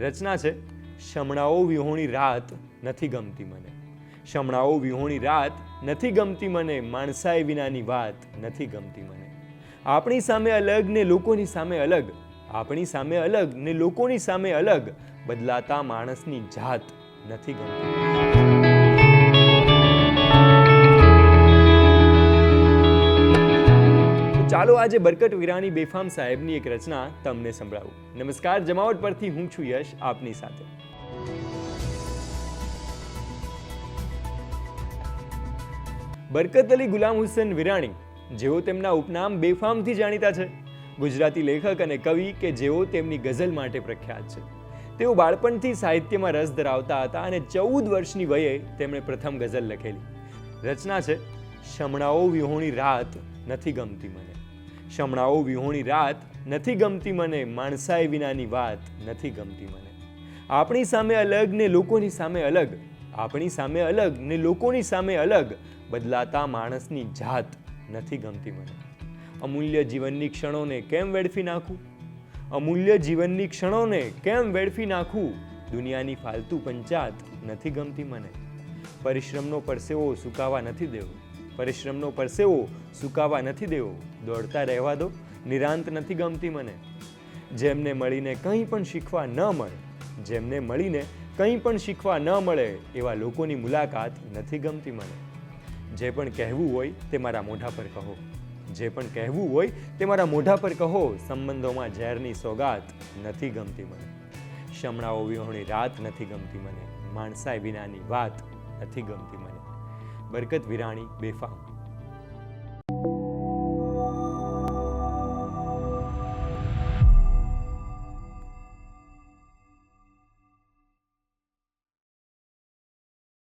રચના છે, શમણાઓ વિહોણી રાત નથી ગમતી મને. શમણાઓ વિહોણી રાત નથી ગમતી મને, માણસાઈ વિનાની વાત નથી ગમતી મને. આપણી સામે અલગ ને લોકોની સામે અલગ. આપણી સામે અલગ ને લોકોની સામે અલગ. બદલાતા માણસની જાત નથી ગમતી ચાલો આજે બરકત વિરાણી બેફામ સાહેબની એક રચના તમને સંભળાવું. નમસ્કાર, જમાવટ પરથી હું છું યશ, આપની સાથે. બરકત અલી ગુલામ હુસેન વિરાણી, જેઓ તેમના ઉપનામ બેફામથી જાણીતા છે. ગુજરાતી લેખક અને કવિ કે જેઓ તેમની ગઝલ માટે પ્રખ્યાત છે. તેઓ બાળપણથી સાહિત્યમાં રસ ધરાવતા હતા અને ચૌદ વર્ષની વયે તેમણે પ્રથમ ગઝલ લખેલી. રચના છે, શમણાઓ વિહોણી રાત નથી ગમતી મને. શમણાઓ વિહોણી રાત નથી ગમતી મને, માણસાઈ વિનાની વાત નથી ગમતી મને. આપણી સામે અલગ ને લોકોની સામે અલગ, આપણી સામે અલગ ને લોકોની સામે અલગ બદલાતા માણસની જાત નથી ગમતી મને. અમૂલ્ય જીવનની ક્ષણોને કેમ વેડફી નાખું? અમૂલ્ય જીવનની ક્ષણોને કેમ વેડફી નાખું? દુનિયાની ફાલતુ પંચાત નથી ગમતી મને. પરિશ્રમનો પરસેવો સુકાવા નથી દેવો. પરિશ્રમનો પરસેવો સુકાવા નથી દેવો. દોડતા રહેવા દો, નિરાંત નથી ગમતી મને. જેમને મળીને કંઈ પણ શીખવા ન મળે, જેમને મળીને કંઈ પણ શીખવા ન મળે, એવા લોકોની મુલાકાત નથી ગમતી મને. જે પણ કહેવું હોય તે મારા મોઢા પર કહો. જે પણ કહેવું હોય તે મારા મોઢા પર કહો. સંબંધોમાં ઝેરની સોગાત નથી ગમતી મને. શમણાઓ વિહોણી રાત નથી ગમતી મને. માણસાઈ વિનાની વાત નથી ગમતી મને. બરકત વિરાણી બેફામ.